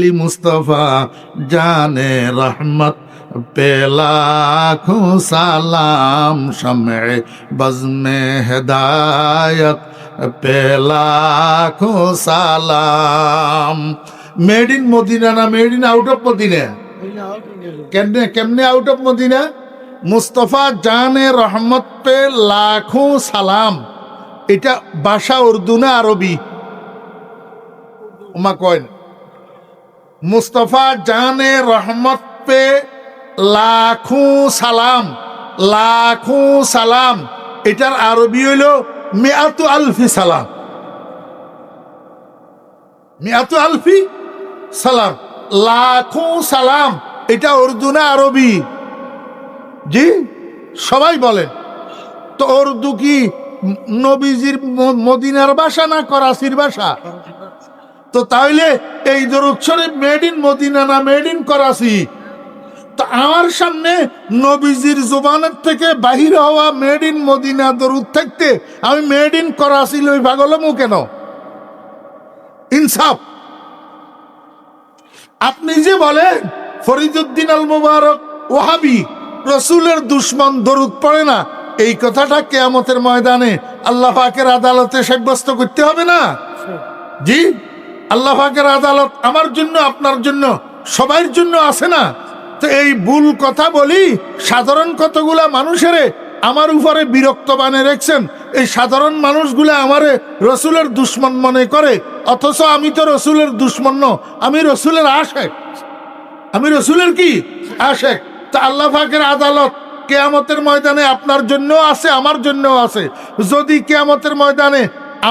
আলী মুস্তফা জানে রহমত পেলা সালাম শমে বজমে হদায়ত পেলা সালাম। মেড ইন মদিনা না made in out of Madina কেমনে কেমনে আউট অফ মদিনা মুস্তফা জানে রহমত পে লাখো সালাম। এটা ভাষা উর্দু না আরবি? ওমা কয় মুস্তফা জানে রহমত পে লাখু সালাম লাখু সালাম। এটার আরবি হইল মিয়াতু আলফি সালাম। মিয়াতু আলফি সালাম, লাখু সালাম। এটা উর্দু না আরবি? জি, সবাই বলেন তো উর্দু কি নবীজির মদিনার ভাষা না করাচির ভাষা? তো তাহলে এই দরুদ শরীফ মেড ইন মদিনা না মেড ইন করাচি? তো আমার সামনে নবীজির জোবানের থেকে বাহির হওয়া মেড ইন মদিনা দরুদ থাকতে আমি মেড ইন করাচি লই পাগলমু কেন? ইনসাফ। আপনি যে বলেন, ফরিদুদ্দিন আল মুবারক ওহাবি রসুলের দুশ্মন দরুদ পড়ে না, এই কথাটা কেয়ামতের ময়দানে আল্লাহ পাকের আদালতে সাব্যস্ত করতে হবে না? জি? আল্লাহ পাকের আদালত আমার জন্য, আপনার জন্য সবার জন্য আছে না? তো এই ভুল কথা বলি, সাধারণ কতগুলা মানুষেরে আমার উপরে বিরক্ত বানে রেখছেন? এই সাধারণ মানুষগুলা আমারে রসুলের দুশ্মন মনে করে, অথচ আমি তো রসুলের দুশ্মন আমি রসুলের আশেক। আমি রসুলের কি? আশেক। তা আল্লাহ আদালত কেয়ামতের ময়দানে আপনার জন্য আছে, আমার জন্য আছে। যদি কেয়ামতের ময়দানে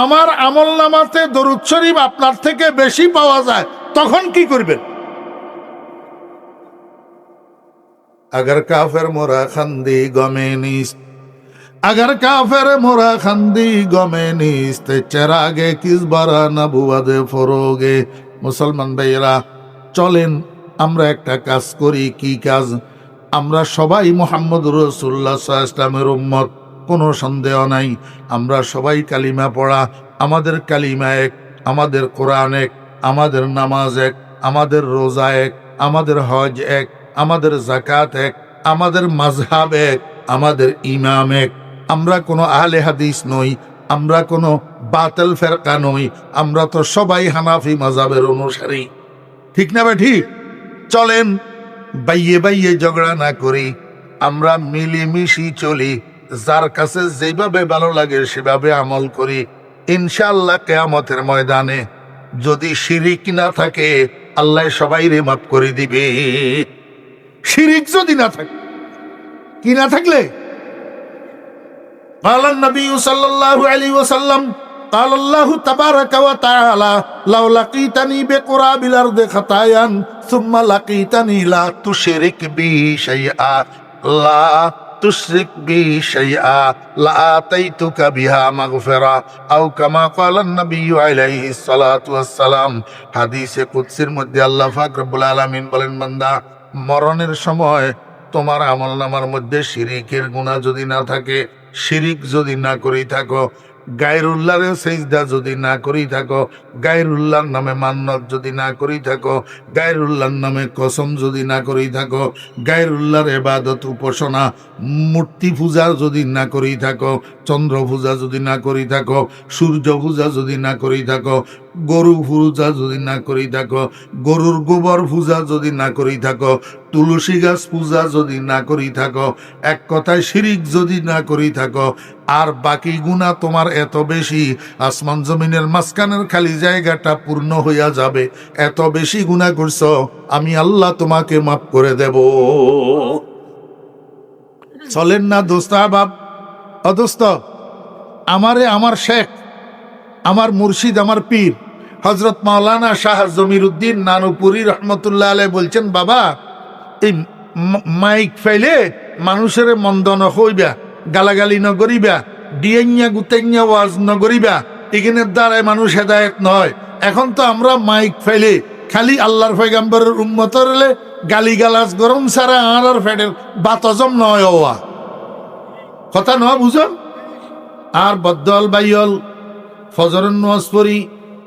আমার আমল নামাতে দরুদ শরীফ আপনার থেকে বেশি পাওয়া যায়, তখন কি করবেন? আগর কাফের মোরা খান্দি গমে নিস, আগর কাফের মোরা খান্দি গমে নিস, তে চেরাগে কিস বারা না বুবাদে ফরোগে। মুসলমান ভাইয়েরা, চলেন আমরা একটা কাজ করি, কি কাজ? আমরা সবাই মোহাম্মদ রসুল্লাহ ইসলামের উম্মত। কোনো সন্দেহ নাই। আমরা সবাই কালিমা পড়া। আমাদের কালিমা এক, আমাদের কোরআন এক, আমাদের নামাজ এক, আমাদের রোজা এক, আমাদের হজ এক, আমাদের জাকাত এক, আমাদের মাঝহাব এক, আমাদের ইমাম এক। আমরা কোনো আহলে হাদিস নই, আমরা কোনো বাতেল ফেরকা নই, আমরা তো সবাই হানাফি মাজাবের অনুসারী। ঠিক না বা ঠিক? চলেন, বাইয়ে বাইয়ে ঝগড়া না করি, আমরা মিলিমিশি চলি। যার কাছে যেভাবে ভালো লাগে সেভাবে আমল করি ইনশাআল্লাহ কেয়ামতের ময়দানে যদি শিরিক না থাকে আল্লাহ সবাই রে মাফ করে দিবে শিরিক যদি না থাকে কি না থাকলে قال النبي صلى الله عليه وسلم قال الله تبارك وتعالى لو لقيتني بقراب الارض خطايا ثم لقيتني لا تشرك بي شيئا لا তুশরিক বি শাইআ সালাতু ওয়াসসালাম। হাদিসে কুদসির মধ্যে আল্লাহ বলেন মরণের সময় তোমার আমল নামার মধ্যে শিরিকের গুণা যদি না থাকে, শিরিক যদি না করেই থাকো গায়রুল্লাহর সেজদা যদি না করি থাকো, গায়রুল্লাহর নামে মান্নত যদি না করি থাকো, গায়রুল্লাহর নামে কসম যদি না করি থাকো, গায়রুল্লাহর এবাদত উপাসনা, মূর্তি পূজা যদি না করি থাকো, চন্দ্র পূজা যদি না করি থাকো, সূর্য পূজা যদি না করি থাকো গরু পূজা যদি না করি থাকো, গরুর গোবর পূজা যদি না করি থাকো, তুলসী গাছ পূজা যদি না করি থাকো, এক কথায় শিরিক যদি না করি থাকো, আর বাকি গুণা তোমার এত বেশি, আসমান জমিনের মাঝখানের খালি জায়গাটা পূর্ণ হইয়া যাবে, এত বেশি গুণা করছ, আমি আল্লাহ তোমাকে মাফ করে দেব। চলেন না দোস্তা বাপ অদোস্ত আমারে আমার শেখ, আমার মুর্শিদ, আমার পীর হজরত মাওলানা শাহ জমির উদ্দিন নানুপুরি রহমতুল্লাহ আলাই বলছেন, বাবা, এই মাইক ফাইলে মানুষের মন্দ নইবা গালাগালি নগরিবা ডিয়াইয়া গুতাইয়া ওয়াজ নগরিবা এখানের দ্বারাই মানুষ হেদায়ত নয়। এখন তো আমরা মাইক ফাইলে খালি আল্লাহর পয়গাম্বরের উম্মতর হলে গালি গালাজ গরম সারা আর ফেডের বাতজম নয় ওয়া। কথা নয় বুঝন আর বদ্দল বাইল ফজরের নোয়াজ পড়ি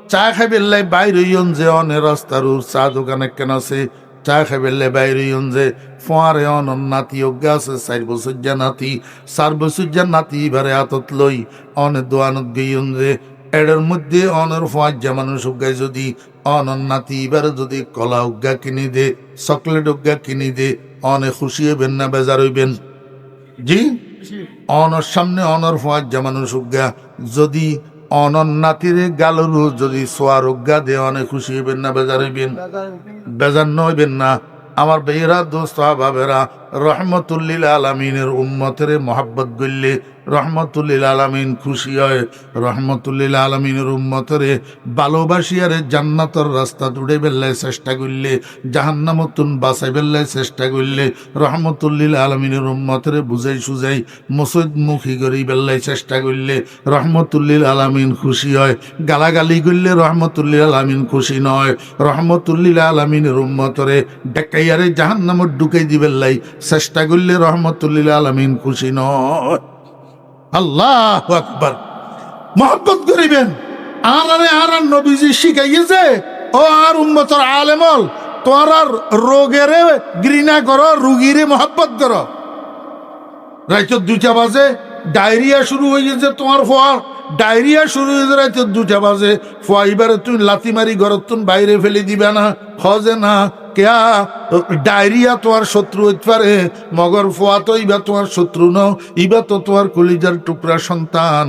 চা খাইবেল্লাই বাইরে ইয়ন যে অনে রাস্তার উর চা দোকানে কেন আছে? চা খাইবেল্লাই বাইরে ইয়ন যে ফোয়ারে অন নাতি অজ্ঞা আছে চার বছর নাতি চার বছর যা নাতি এবারে হাতত লই। অনে দোয়ানত গইয়ন যে এডের মধ্যে অনর ফোয়ার যা মানুষ অজ্ঞায় যদি অনর নাতি এবারে যদি কলা অজ্ঞা কিনি দে চকলেট অজ্ঞা কিনি দে অনে খুশি হইবেন না বেজার হইবেন? জি? অনর সামনে অনর ফোয়ার জামানো সুজ্ঞা যদি অনর নাতিরে গালরু যদি সোয়ার অজ্ঞা দিয়ে অনেক খুশি হইবেন না বেজার হইবেন। বেজার নইবেন না। আমার বেয়েরা দোস্ত বাবেরা রহমতুল্লিল আলমিনের উম্মতের মহাব্বত গইলে রহমতুল্লিল আলমিন খুশি হয়। রহমতুল্লিল আলমিনের উম্মতরে ভালোবাসিয়ারে জান্নাতর রাস্তা দূরে বেল্লায় চেষ্টা করলে জাহান্নামতুন বাসাই বেল্লায় চেষ্টা করলে রহমতুল্লিল আলমিনের উম্মতরে বুঝাই সুজাই মসজিদ মুখী করি বেল্লায় চেষ্টা করলে রহমতুল্লিল আলমিন খুশি হয়। গালাগালি করলে রহমতুল্লিল আলমিন খুশি নয়। রহমতুল্লিল আলমিনের উম্মতরে ডেকাইয়ারে জাহান্নামত ঢুকাই দিবেল্লাই চেষ্টা করলে রহমতুল্লিল আলমিন খুশি নয়। আল্লাহ আকবার। মহব্বত করিবেন। আর আরে আর আর নবীজি শিখাইয়েছে, ও আর উম্মতর আলেমল, তোর রোগেরে ঘৃণা করো, রুগীরে মহব্বত করো। রাইত দুটা বাজে, ডায়রিয়া শুরু হয়ে গেছে তোমার ফোয়ার। ডায়রিয়া শুরু হয়ে রাইত দুটা বাজে, ফোয়া, এবারে তুমি লাথি মারি ঘরত তুমি বাইরে ফেলে দিবে না, হজে না কেয়া ডায়রিয়া তোমার শত্রু হইতে পারে, মগর ফোয়া তো ইবা তোমার শত্রু ন ইবা তো তোমার কলিজার টুকরা সন্তান।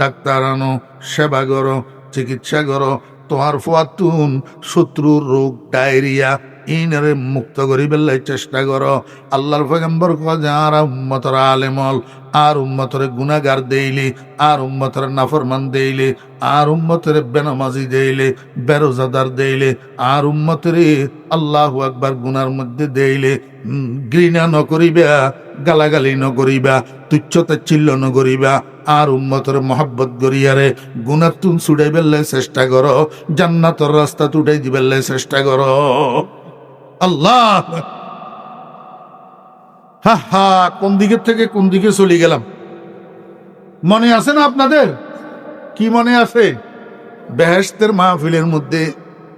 ডাক্তার আনো, সেবা করো, চিকিৎসা করো, তোমার ফোয়াতুন শত্রুর রোগ, ডায়রিয়া। ইনারে মুক্ত করি বেল্লাই চেষ্টা করো। আল্লাহর যে আর উম্মতর আলেমল আর উম্মতরে গুনাগার দেইলে, আর উম্মতরে নাফরমান দেইলে, আর উম্মতরে বেনামাজি দেইলে, বেরোজাদার দেইলে, আর উম্মতরে আল্লাহ একবার গুনার মধ্যে দেইলে। ঘৃণা ন করিবা, গালাগালি ন করিবা, তুচ্ছতা চিল্ল ন করিবা, আর উম্মতর মহব্বত করিয়ারে গুনার তুন বেললে চেষ্টা করো, জান্নাতর রাস্তা তুটাই দিবেললে চেষ্টা করো। আল্লাহ হা হা, কোন দিকের থেকে কোন দিকে চলে গেলাম? মনে আছে না আপনাদের? কি মনে আছে? বেহেস্তের মাহফিলের মধ্যে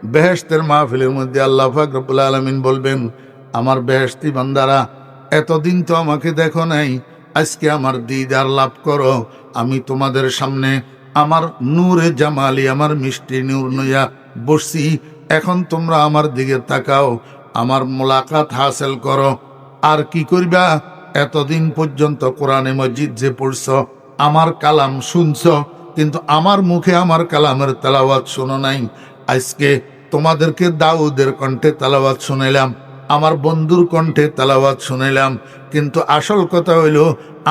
বেহেস্তের মাহফিলের মধ্যে আল্লাহ পাক রব্বুল আলমিন বলবেন, আমার বেহেস্তি বান্দারা, এতদিন তো আমাকে দেখো নাই, আজকে আমার দিদার লাভ করো। আমি তোমাদের সামনে আমার নূরে জামালি, আমার মিষ্টি নূর নইয়া বসছি। এখন তোমরা আমার দিকে তাকাও আমার মোলাকাত হাসিল করো। আর কি করবা? এতদিন পর্যন্ত কোরআনে মসজিদ যে পড়ছ, আমার কালাম শুনছ, কিন্তু আমার মুখে আমার কালামের তেলাওয়াত শোনো নাই। আজকে তোমাদেরকে দাউদের কণ্ঠে তেলাওয়াত শুনাইলাম, আমার বন্ধুর কণ্ঠে তেলাওয়াত শুনাইলাম, কিন্তু আসল কথা হইল,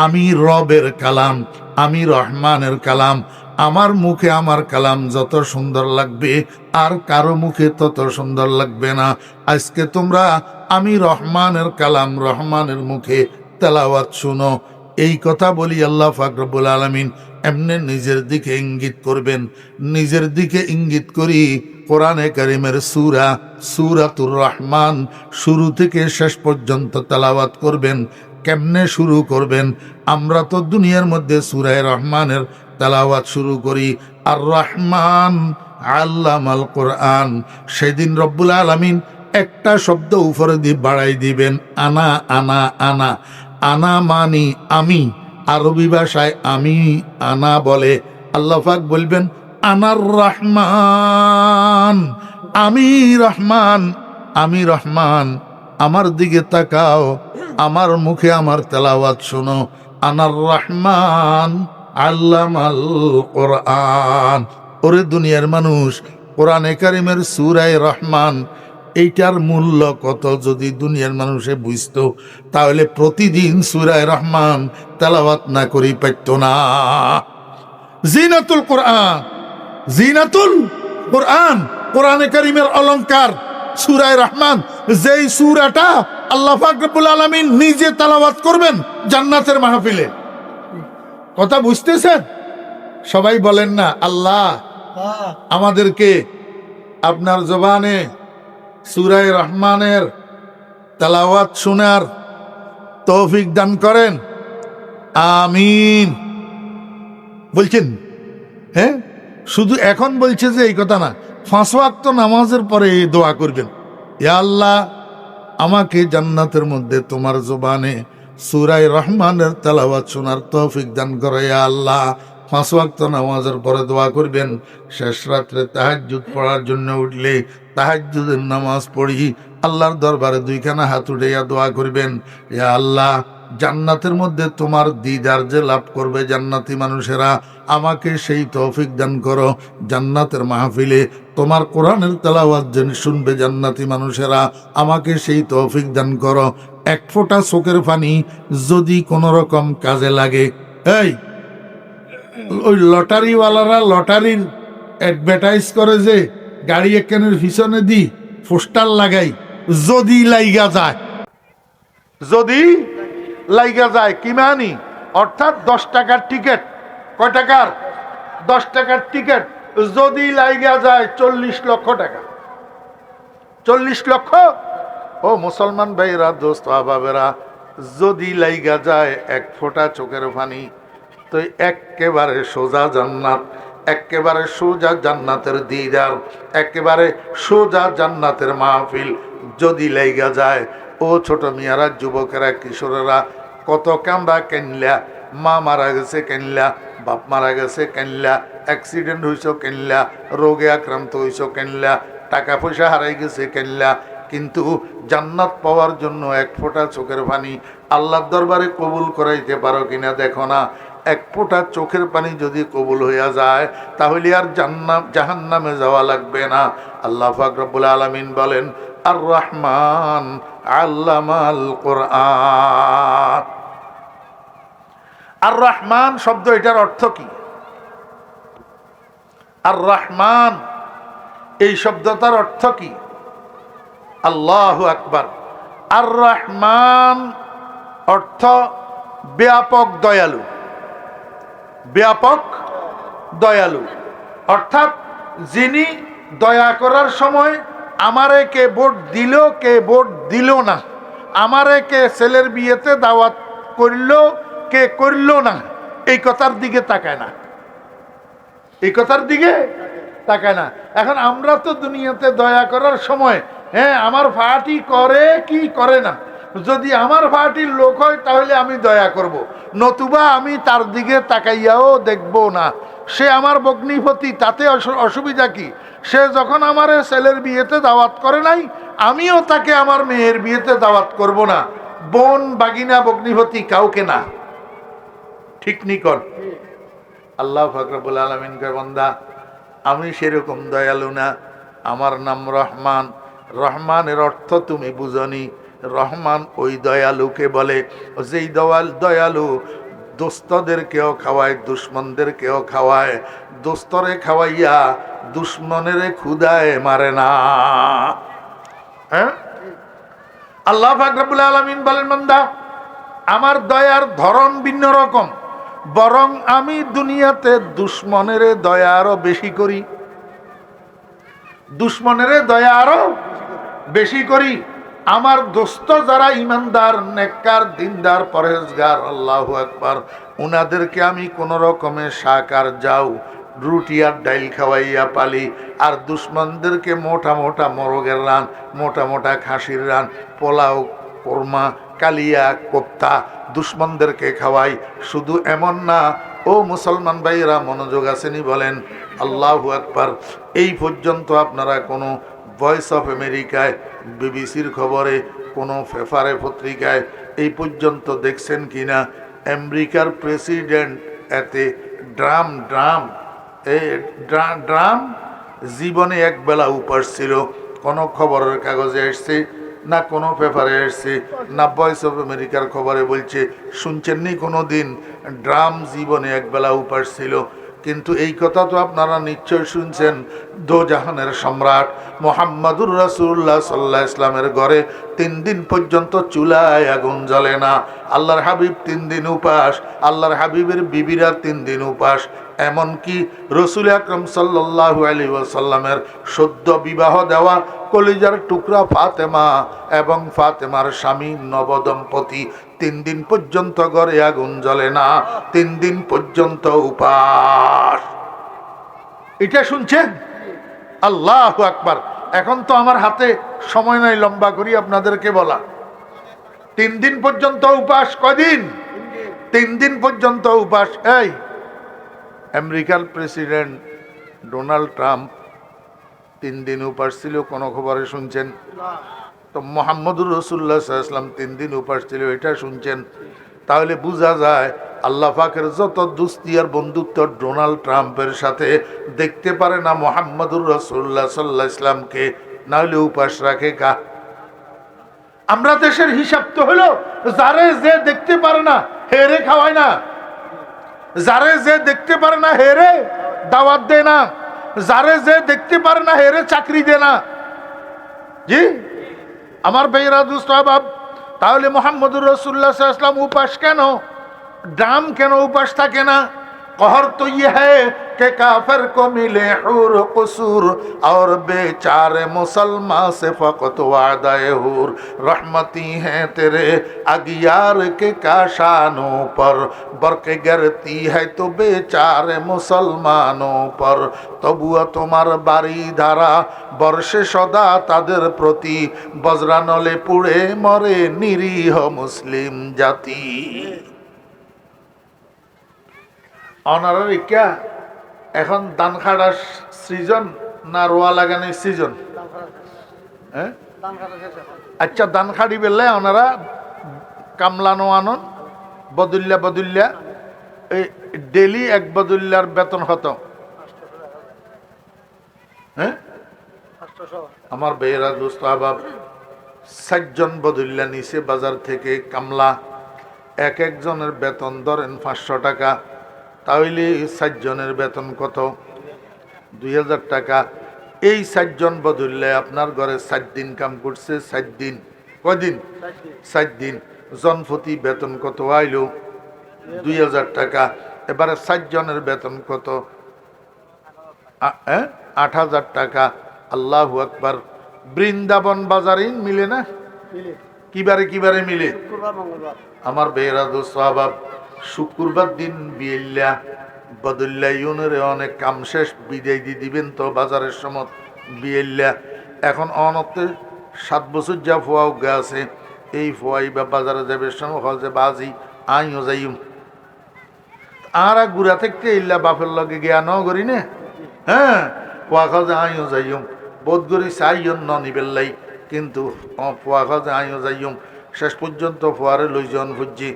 আমি রবের কালাম, আমি রহমানের কালাম আমার মুখে আমার কালাম যত সুন্দর লাগবে, আর কারও মুখে তত সুন্দর লাগবে না। আজকে তোমরা আমি রহমানের কালাম, রহমানের মুখে তেলাওয়াত শুনো। এই কথা বলি আল্লাহ ফাকরবুল আলমিন, এমনি নিজের দিকে ইঙ্গিত করবেন। নিজের দিকে ইঙ্গিত করি কোরআনে করিমের সুরা, সুরাতুর রহমান, শুরু থেকে শেষ পর্যন্ত তেলাওয়াত করবেন। কেমনে শুরু করবেন? আমরা তো দুনিয়ার মধ্যে সুরায় রহমানের তেলাওয়াত শুরু করি আর রহমান আল্লামাল কোরআন। সেদিন রব্বুল আলমিন একটা শব্দ উপরে দিয়ে বাড়াই দিবেন, আনা আনা আনা। আনা মানি, আমি। আরবি ভাষায়, আমি, আনা বলে। আল্লাহাক বলবেন আনার রহমান আমি রহমান আমি রহমান। আমার দিকে তাকাও, আমার মুখে আমার তেলাওয়াত শোনো আনার রহমান আল্লামাল কোরআন। ওরে দুনিয়ার মানুষ, কোরআনে কারিমের সুরায় রহমান, এইটার মূল্য কত যদি দুনিয়ার মানুষে বুঝতো? তাহলে প্রতিদিন সুরায় রহমান তেলাওয়াত না করি পাইত না। জিনাতুল কোরআন জিনাতুল কোরআন, কোরআনে কারিমের অলংকার, সুরায় রহমান, যেই সুরাটা আল্লাহ ফাকরুল আলমিন নিজে তালাবাত করবেন জান্নাতের মাহফিলে। কথা বুঝতেছেন? সবাই বলেন না আল্লাহ আমাদেরকে আপনার জবানে সুরাই রহমানের তালাওয়াত শোনার তৌফিক দান করেন। আমিন। বলছেন হ্যাঁ? শুধু এখন বলছে যে এই কথা না পাঁচ ওয়াক্ত নামাজের পরে এই দোয়া করবেন। ইয়া আল্লাহ আমাকে জান্নাতের মধ্যে তোমার জবানে সুরাই রহমানের তেলাওয়াত শোনার তৌফিক দান করে আল্লাহ। পাঁচ ওয়াক্ত নামাজের পরে দোয়া করবেন। শেষ রাত্রে তাহাজ্জুদ পড়ার জন্য উঠলে তাহাজ্জুদের নামাজ পড়ি। আল্লাহর দরবারে দুইখানা হাত উঠাইয়া দোয়া করবেন। ইয়া আল্লাহ, জান্নাতের মধ্যে তোমার দিদার যে লাভ করবে জান্নাতি মানুষেরা, আমাকে সেই তৌফিক দান করো। জান্নাতের মাহফিলে তোমার কোরআনের তেলাওয়াত যেন শুনবে জান্নাতি মানুষেরা। আমাকে সেই তৌফিক দান করো। এক ফোঁটা চোখের পানি যদি কোনো রকম কাজে লাগে। এই, ওই লটারিওয়ালারা লটারির অ্যাডভার্টাইজ করে যে, গাড়ি একখানের পিছনে দি, পোস্টার লাগাই, যদি লাইগা যায়। যদি লাইগা যায়, কি মানি? অর্থাৎ দশ টাকার টিকিট কয় টাকার? দশ টাকার টিকিট যদি লাইগা যায় চল্লিশ লক্ষ টাকা। চল্লিশ লক্ষ? ও মুসলমান ভাইরা দোস্ত আবাবেরা যদি লাইগা যায় এক ফোঁটা চোখের পানি, তো একেবারে সোজা জান্নাত, একেবারে সোজা জান্নাতের দিদার, একেবারে সোজা জান্নাতের মাহফিল যদি লাইগা যায়। ও ছোট মিয়ারা, যুবকেরা, কিশোরেরা, কত কামরা কেনলা, মা মারা গেছে কেনলা বাপ মারা গেছে, কেনলা অ্যাক্সিডেন্ট হয়েছ কেনলা, রোগে আক্রান্ত হয়েছ কেনলা টাকা পয়সা হারাই গেছে, কেনলা। কিন্তু জান্নাত পাওয়ার জন্য এক ফোঁটা চোখের পানি আল্লাহর দরবারে কবুল করাইতে পারো কিনা দেখো না। এক ফোঁটা চোখের পানি যদি কবুল হইয়া যায়, তাহলে আর জান্নাত, জাহান্নামে যাওয়া লাগবে না। আল্লাহ ফাকরবুল আলমিন বলেন আর রহমান আল্লামাল কোরআন। আর রহমান শব্দ এটার অর্থ কি? আর রহমান এই শব্দটার অর্থ কি? আল্লাহ আকবার। আর রহমান অর্থ ব্যাপক দয়ালু। ব্যাপক দয়ালু। অর্থাৎ যিনি দয়া করার সময় আমারে কে ভোট দিল, কে ভোট দিল না, আমারে কে ছেলের বিয়েতে দাওয়াত করল কে করল না, এই কথার দিকে তাকায় না। এই কথার দিকে তাকায় না। এখন আমরা তো দুনিয়াতে দয়া করার সময় হ্যাঁ আমার পার্টি করে কি করে না? যদি আমার পার্টির লোক হয়, তাহলে আমি দয়া করব। নতুবা আমি তার দিকে তাকাইয়াও দেখব না। সে আমার বগ্নিপতি তাতে অসুবিধা কি? সে যখন আমার ছেলের বিয়েতে দাওয়াত করে নাই, আমিও তাকে আমার মেয়ের বিয়েতে দাওয়াত করব না। বোন বাগিনা বগ্নিপতি কাউকে না। ঠিক নিকট। আল্লাহ ফকরবুল আলমিনকে বন্দা, আমি সেরকম দয়ালু না। আমার নাম রহমান। রহমানের অর্থ তুমি বুঝনি। রহমান ওই দয়ালুকে বলে, যেই দয়াল, দয়ালু দোস্তদেরকেও খাওয়ায়, দুশ্মনদেরকেও খাওয়ায়, দোস্তরে খাওয়াইয়া দুশ্মনের ক্ষুদায় মারে না। হ্যাঁ? আল্লাহ ফাকরাবুল আলমিন বলেন মন্দা আমার দয়ার ধরন ভিন্ন রকম। বরং আমি দুনিয়াতে দুশ্মনের দয়া আরও বেশি করি। দুশ্মনের দয়া আরও বেশি করি। আমার দোস্ত যারা ইমানদার, নেককার, দিনদার পরেজগার আল্লাহ একবার উনাদেরকে আমি কোন রকমের সাকার যাও রুটি আর ডাইল খাওয়াইয়া পালি। আর দুশ্মনদেরকে মোটা মোটা মরগের রান, মোটা মোটা খাসির রান, পোলাও, কোরমা কালিয়া, কোপ্তা, দুশ্মনদেরকে খাওয়াই। শুধু এমন না, ও মুসলমান ভাইয়েরা, মনোযোগ আসেনি বলেন, আল্লাহ একবার এই পর্যন্ত আপনারা কোনো ভয়েস অফ আমেরিকায় বিবিসির খবরে, কোনো ফেফারে পত্রিকায় এই পর্যন্ত দেখছেন কিনা? আমেরিকার প্রেসিডেন্ট এতে ড্রাম ড্রাম, এ ড্রা- ড্রাম জীবনে একবেলা উপাস ছিল। কোনো খবরের কাগজে এসছে না কোনো পেপারে এসছে, না ভয়েস অফ আমেরিকার খবরে বলছে, শুনছেননি কোনো দিন? ড্রাম জীবনে একবেলা উপাস ছিল। কিন্তু এই কথা তো আপনারা নিশ্চয় শুনছেন। দো জাহানের সম্রাট মোহাম্মদুর রাসুল্লাহ সাল্লাহ ইসলামের ঘরে তিন দিন পর্যন্ত চুলায় আগুন জ্বলে না। আল্লাহর হাবিব তিন দিন উপাস, আল্লাহর হাবিবের বিবিরা তিন দিন উপাস। এমনকি রসুল আকরম সাল্লাহ আলী ওসাল্লামের সদ্য বিবাহ দেওয়া কলিজার টুকরা ফাতেমা এবং ফাতেমার স্বামী নবদম্পতি তিন দিন পর্যন্ত ঘরে আগুন জ্বলে না, তিন দিন পর্যন্ত উপাস। এটা শুনছেন? আল্লাহ আকবার। এখন তো আমার হাতে সময় নাই লম্বা করি আপনাদেরকে বলা। তিন দিন পর্যন্ত উপাস কদিন তিন দিন পর্যন্ত উপাস, এই, আমেরিকার প্রেসিডেন্ট ডোনাল্ড ট্রাম্প তিন দিন উপাস ছিল, কোনো খবরে শুনছেন? তো মোহাম্মদুর রসুল্লাহ ইসলাম তিন দিন উপাস ছিল, এটা শুনছেন? তাহলে বোঝা যায় আল্লাহ পাকের যত দুস্তি আর বন্ধুত্ব ডোনাল্ড ট্রাম্পের সাথে দেখতে পারে না মোহাম্মদুর রসুল্লাহ সাল্লাহ ইসলামকে না হলে উপাস রাখে কা? আমরা দেশের হিসাব তো হলো, যারে যে দেখতে পারে না, হেরে খাওয়ায় না। যারে যে দেখতে পারে না, হেরে দাওয়াত দেয় না। যারে যে দেখতে পারে না, হেরে চাকরি দেয় না। জি? আমার বেয়েরা দুস্তাবাব তাহলে মোহাম্মদুর রসুল্লাহ আসলাম উপাস কেন? ড্রাম কেন উপাস থাকে না? قہر تو یہ ہے کہ کافر کو ملے حور قصور اور بے بیچار مسلمہ سے فقط وعدہ حور۔ رحمتی ہیں تیرے اگیار کے کاشانوں پر۔ برق گرتی ہے تو بے بیچار مسلمانوں پر۔ তবুও তোমার বাড়ি ধারা বর্ষে সদা তাদের প্রতি বজ্রানলে পুড়ে মরে নিরীহ مسلم جاتی۔ অনারের ইকা এখন দান খাড়ার সৃজন না রোয়া লাগানোর সৃজন? আচ্ছা দান খাড়ি বেলে ওনারা কামলানো আনন বদুল্লা বদুল্লা এই ডেলি এক বদুল্লার বেতন হত আমার বেয়েরা দোস্ত আবাব ষাটজন বদুল্লা নিচে বাজার থেকে কামলা, এক একজনের বেতন ধরেন পাঁচশো টাকা। তাহলে ষাটজনের বেতন কত? দুই হাজার টাকা। এই ষাটজন বদললে আপনার ঘরে ষাট দিন কাম করছে ষাট দিন কদিন ষাট দিন জনপ্রতি বেতন কত আইলো? দুই হাজার টাকা। এবারে ষাট জনের বেতন কত? আট হাজার টাকা। আল্লাহ আকবার। বৃন্দাবন বাজারে মিলে না? কিবারে কিবারে মিলে? আমার বেয়েরা দোস্তাবাব শুক্রবার দিন বিয়েল্লা। বদল্লা ইউনের অনেক কাম শেষ, বিদায় দিয়ে দিবেন তো বাজারের সময় বিয়েল্লা। এখন অনতে সাত বছর যা ফোয়া উগা আছে এই ফোয়াই বা বাজারে যাবে, সময় যে বাজি আইও যাইম। আর গুড়া থেকে ইল্লা বাপের লগে গিয়া ন করি নে? হ্যাঁ পোয়া খাও যে আইও যাইম। বোধ করি চাইন ন নিবেল্লাই কিন্তু পোয়া খাও যে আইও যাইম। শেষ পর্যন্ত ফোয়ারে লই জন ফুজি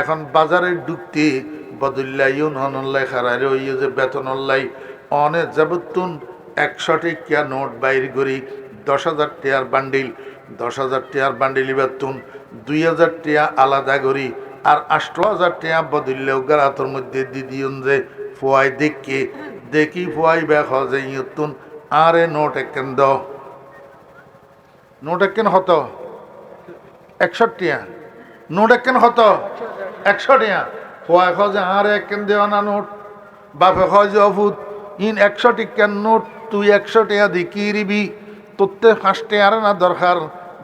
এখন বাজারে ঢুকতে বদল্লাই হনল্লাই খারাই ওই যে বেতন অল্লাই অনেক যাবতুন একশো টিকা নোট বাইর করি, দশ হাজার টিয়ার বান্ডিল, দশ হাজার টিয়ার বান্ডিল বেতন দুই হাজার টিয়া আলাদা করি, আর আষ্ট হাজার টিয়া বদললেও গারাতর মধ্যে দিদিয়ন যে ফোয়াই দেখকে দেখি ফোয়াই ব্যাগ যে ইয়তুন আরে নোট একেন দ নোট একেন হতো? একষট্টিয়া নোট একেন হতো? একশো টিয়া। ফোয়াই খ যে আর একেন দেওয়া না নোট? বাপে যে অভূত, ইন একশো টিকার নোট, তুই একশো টিয়া দি কি রিবি তোরতে ফাঁস টিয়ার না দরকার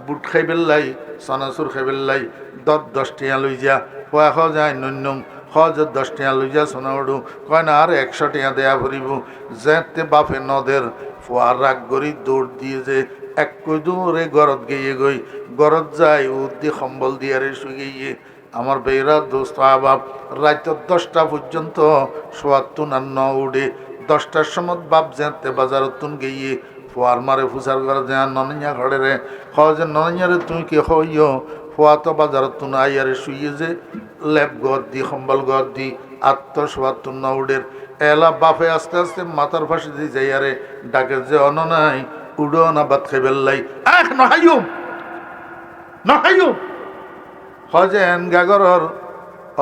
বুট খাই বেল্লাই সনাসুর খাই বেল্লাই দশ দশ টিয়া লই যা। ফোয়া খ যায় নন্যম হজ দশ টিয়া লই যা সোনা উডু। কয় না আর একশো টিয়া দেয়া ভরিব যেতে বাপে নদের ফোয়ার রাগ গরি দৌড় দিয়ে যে, এক কই দূরে গরত গিয়ে গই গরত যায় উদ্দি সম্বল দিয়ে রে শুয়ে গিয়ে আমার বেয়েরা দোস্ত আবাব রাত দশটা পর্যন্ত সোয়াত্তুন আর ন উড়ে দশটার সময় বাপ যেতে বাজার তুন গিয়ে ফোয়ার মারে ফুসার ঘরে যে ননিয়া ঘরে রে। হ যে ননিয়ারে তুমি কি হইও? ফোয়া তো বাজার তুন আইয়ারে শুয়ে যে লেপ গদ দি সম্বল গদ দি আত্ম সোয়াত্তুন ন উড়ের এলা বাপে আস্তে আস্তে মাথার ফাঁসি দিয়ে যাইয়ারে ডাকে যে অন নাই উড়ো না বাদ খাই বেল্লাই আহ নহাইম নহাইম হজে এন গাগরর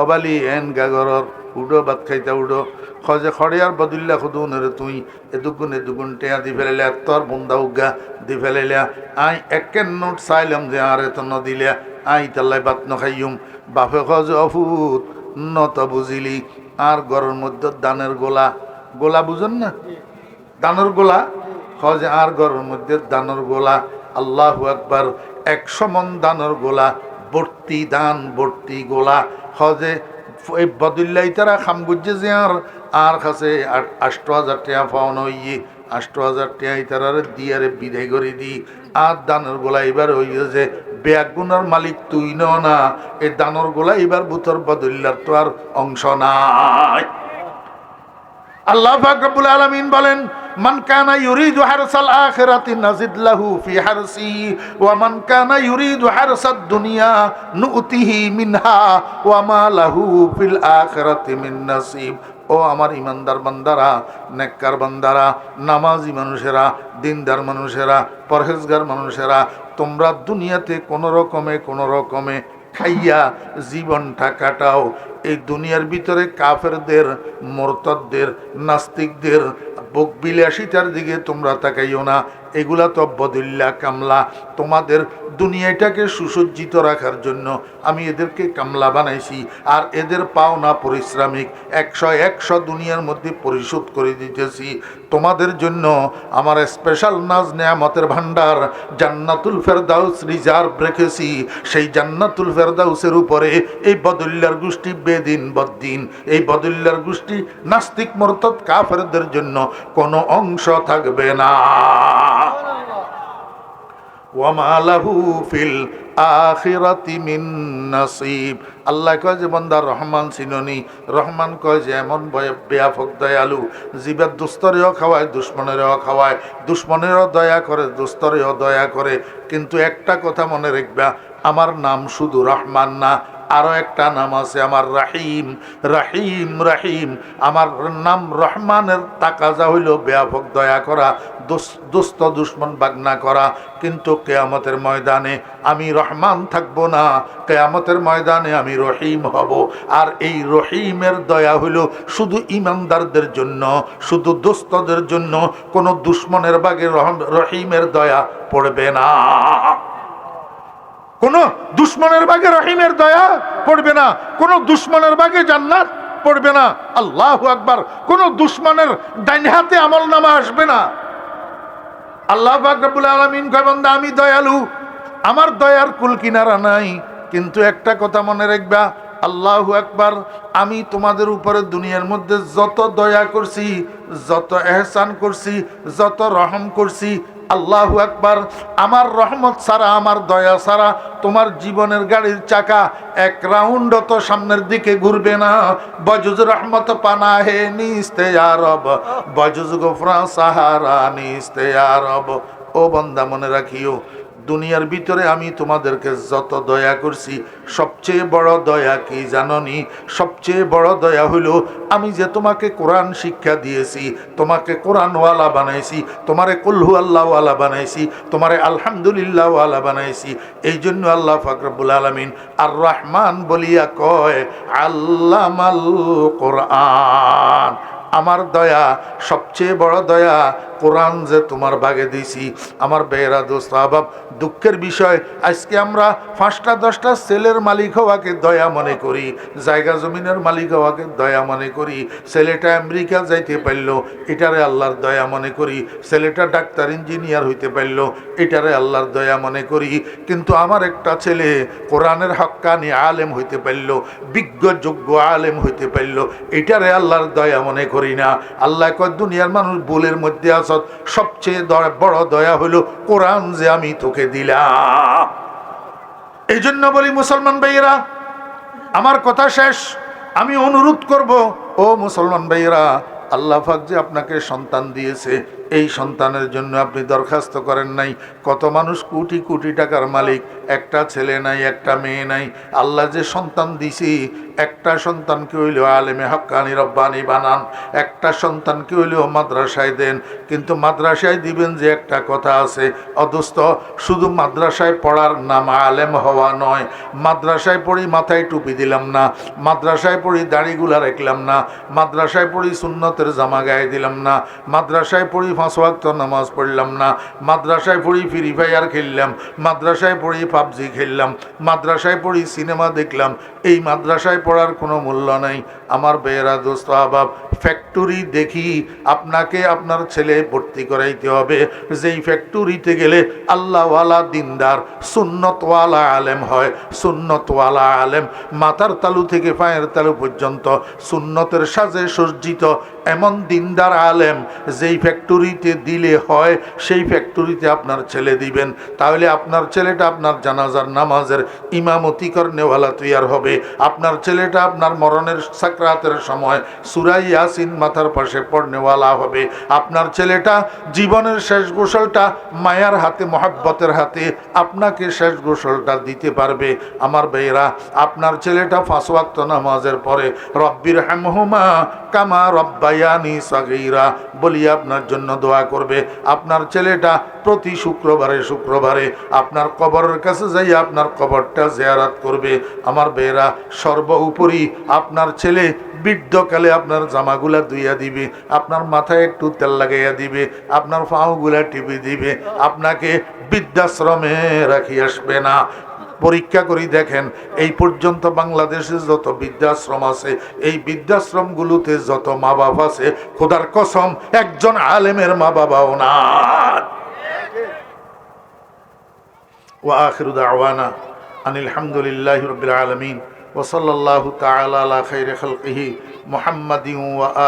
অবালি এন গাগরর উডো ভাত খাইতা উডো, খজে খড়িয়ার বদুল্লা খুদুনের তুই এদুগুন এদুগুন টেয়া দি ফেলাইলে তোর বুন্দা উগা দি ফেলাইলা, আই একেন নোট চাইলাম যে আর এত ন দিলে আই তাল্লাই বাত নখাইম বাপে খজে অফুত নত বুঝিলি আর গরর মধ্যে দানের গোলা গোলা বুঝেন না? দানের গোলা? হজে আর গরর মধ্যে দানের গোলা, আল্লাহ একবার একশো মন দানের গোলা ভর্তি, দান, ভর্তি, গোলা, হজে এই বদুল্লাই তারা খামগুজে যে আর আর কাছে আষ্ট হাজার টাকা পাওয়ানো হইয়ে, আষ্ট হাজার টাকা ইতারারে দিয়ারে বিদায় করে দি। আর দানের গোলা এবার হইয়ে যে ব্যাগুনার মালিক তুই না এই দানর গোলা এবার ভূতর বদুল্লার তো আর অংশ নাই। আল্লাহ ফাকরুল আলমিন বলেন নাজিদ লাহু ওয়া মান মিনহা লাহু মিন নাসিব। ও ইমানদার বান্দারা, নামাজি মানুষেরা, দিনদার মানুষেরা, পরহেজগার মানুষেরা, তোমরা দুনিয়াতে কোনো রকমে কোনো রকমে খাইয়া জীবনটা কাটাও এই দুনিয়ার ভিতরে কাফেরদের মোরতদের নাস্তিকদের বুক বিলাসিতার দিকে তোমরা তাকাইও না। এগুলা তো বদুল্লা কামলা। তোমাদের দুনিয়াটাকে সুসজ্জিত রাখার জন্য আমি এদেরকে কামলা বানাইছি, আর এদের পাওনা পরিশ্রমিক একশো একশো দুনিয়ার মধ্যে পরিশোধ করে দিতেছি। তোমাদের জন্য আমার স্পেশাল নাজ নেয়ামতের ভান্ডার জান্নাতুল ফেরদাউস রিজার্ভ রেখেছি। সেই জান্নাতুল ফেরদাউসের উপরে এই বদুল্লার গোষ্ঠী বেদিন বদ্দিন, এই বদুল্লার গোষ্ঠী নাস্তিক মরতদ কাফেরদের জন্য কোনো অংশ থাকবে না। ওয়ামালাহু ফিল আখিরাতি মিন নাসিব। আল্লাহ কয় যে বন্দা রহমান সিননি রহমান কয় যে, এমন বেয়াফক, দয়ালু। জীবের দুস্তরেও খাওয়ায়, দুশ্মনেরও খাওয়ায়। দুশ্মনেরও দয়া করে, দুস্তরেও দয়া করে। কিন্তু একটা কথা মনে রাখবা, আমার নাম শুধু রহমান না আরও একটা নাম আছে আমার রাহিম রাহিম রাহিম। আমার নাম রহমানের তাকাজা হইল ব্যাপক দয়া করা দুস্ত দুশ্মন বাগনা করা। কিন্তু কেয়ামতের ময়দানে আমি রহমান থাকব না, কেয়ামতের ময়দানে আমি রহিম হব। আর এই রহিমের দয়া হইল শুধু ইমানদারদের জন্য, শুধু দোস্তদের জন্য, কোনো দুশ্মনের বাগে রহিমের দয়া পড়বে না। কোন দুশ্মনের বাগে রহিমের দয়া পড়বে না, কোন দুশ্মনের বাগে জান্নাত পড়বে না। আল্লাহ আকবার, কোন দুশ্মনের ডাইন হাতে আমল নামা আসবে না। আল্লাহ আকবুল আলমিন কবন্দা আমি দয়ালু। আমার দয়ার কুল কিনারা নাই, কিন্তু একটা কথা মনে রাখবা। আল্লাহ একবার আমি তোমাদের উপরে দুনিয়ার মধ্যে যত দয়া করছি, যত এহসান করছি, যত রহম করছি আল্লাহ একবার আমার রহমত সারা আমার দয়া সারা তোমার জীবনের গাড়ির চাকা এক রাউন্ড তো সামনের দিকে ঘুরবে না। বজুজ রহমত পানা হে নিস্তে আরব বজুজ গোফরা সাহারা নিস্তে আরব ও বন্দা, মনে রাখিও দুনিয়ার ভিতরে আমি তোমাদেরকে যত দয়া করছি, সবচেয়ে বড় দয়া কি জাননি? সবচেয়ে বড় দয়া হলো আমি যে তোমাকে কোরআন শিক্ষা দিয়েছি, তোমাকে কোরআনওয়ালা বানাইছি, তোমারে কুল্হু আল্লাহওয়ালা বানাইছি, তোমারে আলহামদুলিল্লাহওয়ালা বানাইছি এই জন্য আল্লাহ ফাকরাবুল আলমিন আর রহমান বলিয়া কয়, আল্লামাল কোরআন। আমার দয়া, সবচেয়ে বড় দয়া, কোরআন যে তোমার বাগে দিছি আমার বেয়েরা দোস্ত, আবাব, দুঃখের বিষয়, আজকে আমরা পাঁচটা, দশটা সেলের মালিক হওয়াকে দয়া মনে করি, জায়গা জমিনের মালিক হওয়াকে দয়া মনে করি, ছেলেটা আমেরিকা যাইতে পারল, এটারে আল্লাহর দয়া মনে করি, ছেলেটা ডাক্তার, ইঞ্জিনিয়ার হইতে পারল, এটারে আল্লাহর দয়া মনে করি, কিন্তু আমার একটা ছেলে কোরআনের হক্কানি আলেম হইতে পারল, বিজ্ঞ যোগ্য আলেম হইতে পারল, এটারে আল্লাহর দয়া মনে করি। না। আল্লাহ কয়, দুনিয়ার মানুষ বুলের মধ্যে আস সবচেয়ে বড় দয়া হলো কোরআন যে আমি তোকে দিলাম। এই জন্য বলি, মুসলমান ভাইয়েরা, আমার কথা শেষ। আমি অনুরোধ করব, ও মুসলমান ভাইয়েরা, আল্লাহ ফাক যে আপনাকে সন্তান দিয়েছে এই সন্তানের জন্য আপনি দরখাস্ত করেন নাই। কত মানুষ কোটি কোটি টাকার মালিক, একটা ছেলে নাই, একটা মেয়ে নাই। আল্লাহ যে সন্তান দিছি, একটা সন্তানকে হইলেও আলেমে হক্কানি রব্বানি বানান, একটা সন্তানকে হইলেও মাদ্রাসায় দেন। কিন্তু মাদ্রাসায় দিবেন যে একটা কথা আছে অদস্ত শুধু মাদ্রাসায় পড়ার নাম আলেম হওয়া নয়। মাদ্রাসায় পড়ি মাথায় টুপি দিলাম না, মাদ্রাসায় পড়ি দাড়িগুলা রাখলাম না, মাদ্রাসায় পড়ি সুন্নতের জামা গায়ে দিলাম না, মাদ্রাসায় পড়ি পাঁচ ওয়াক্ত নামাজ পড়লাম না। মাদ্রাসায় পড়ি ফ্রি ফায়ার খেললাম, মাদ্রাসায় পড়ি পাবজি খেললাম, মাদ্রাসায় পড়ি সিনেমা দেখলাম এই মাদ্রাসায় পড়ার কোনো মূল্য নাই। আমার বেয়েরা দোস্ত, আবাব ফ্যাক্টরি দেখি আপনাকে আপনার ছেলে ভর্তি করাইতে হবে। যেই ফ্যাক্টরিতে গেলে আল্লাহওয়ালা দিনদার, সুন্নতওয়ালা আলেম হয়। সুন্নতওয়ালা আলেম মাথার তালু থেকে পায়ের তালু পর্যন্ত সুন্নতের সাজে সজ্জিত এমন দিনদার আলেম যেই ফ্যাক্টরিতে দিলে হয়, সেই ফ্যাক্টরিতে আপনার ছেলে দিবেন। তাহলে আপনার ছেলেটা আপনার জানাজার নামাজের ইমামতি কর্নেওয়ালা তৈয়ার হবে। আপনার ছেলেটা আপনার মরণের সাকরাতের সময় সুরাই ইয়াসিন মাথার পাশে পড়নেওয়ালা হবে। আপনার ছেলেটা জীবনের শেষ গোসলটা মায়ার হাতে, মহাব্বতের হাতে আপনাকে শেষ গোসলটা দিতে পারবে। আমার বেয়েরা আপনার ছেলেটা ফাঁস ওয়াক্ত নামাজের পরে, রব্বির হ্যামহুমা কামা রব্বায়ানি সাগীরা বলি আপনার জন্য দোয়া করবে। আপনার ছেলেটা প্রতি শুক্রবারে শুক্রবারে আপনার কবরের কাছে যাই আপনার কবরটা জেয়ারাত করবে। আমার বেয়েরা মেয়েরা সর্ব উপরি আপনার ছেলে বৃদ্ধকালে আপনার জামাগুলা ধুইয়া দিবে, আপনার মাথায় একটু তেল লাগাইয়া দিবে, আপনার ফাউগুলা টিপে দিবে, আপনাকে বৃদ্ধাশ্রমে রাখি আসবে না। পরীক্ষা করি দেখেন, এই পর্যন্ত বাংলাদেশে যত বৃদ্ধাশ্রম আছে, এই বৃদ্ধাশ্রমগুলোতে যত মা বাপ আছে, খোদার কসম, একজন আলেমের মা বাবাও না। ওয়া আখিরুদ আওয়ানা আনিল হামদুলিল্লাহ রবিল আলমিন। ওসল্লাহ তালা খৈর খলকিহি মোহাম্মদ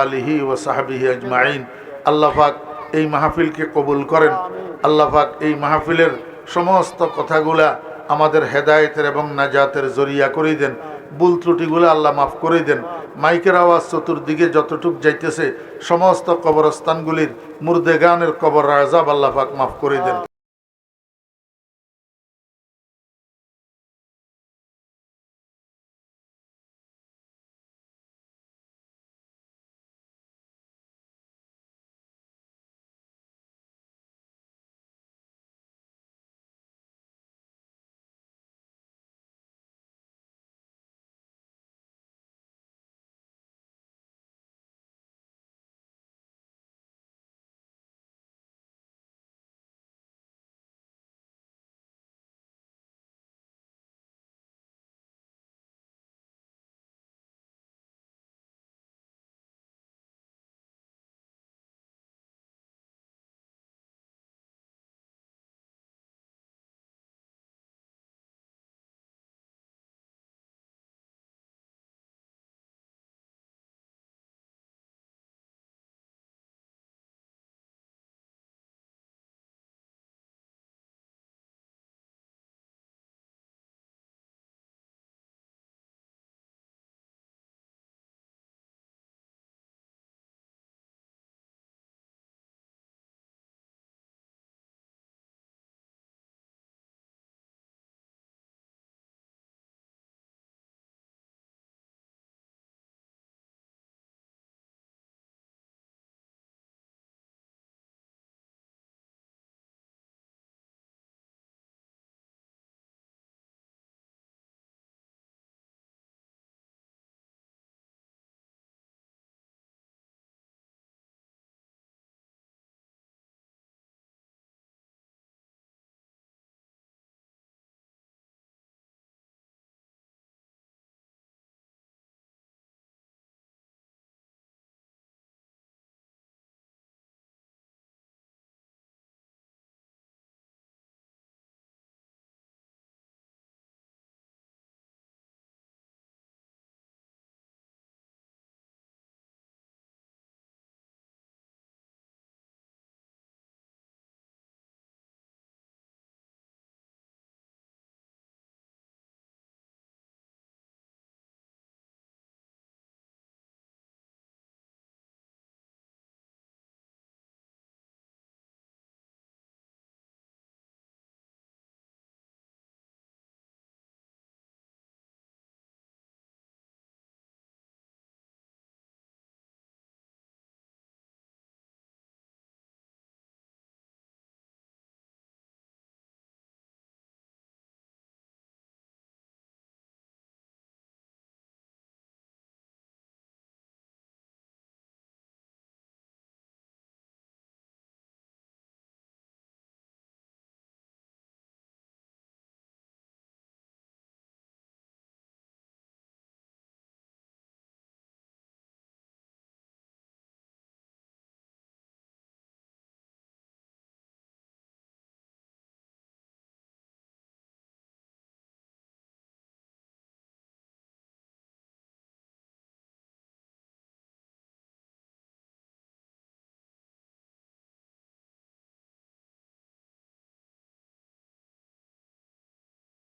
আলহি ও সাহাবিহি আজমাইন। আল্লাহাক এই মাহফিলকে কবুল করেন। আল্লাহাক এই মাহফিলের সমস্ত কথাগুলা আমাদের হেদায়েতের এবং নাজাতের জরিয়া করে দেন। বুল ত্রুটিগুলো আল্লাহ মাফ করে দেন। মাইকের আওয়াজ চতুর্দিকে যতটুক যাইতেছে, সমস্ত কবরস্থানগুলির মুর্দেগানের কবর রাজাব আল্লাহাক মাফ করে দেন।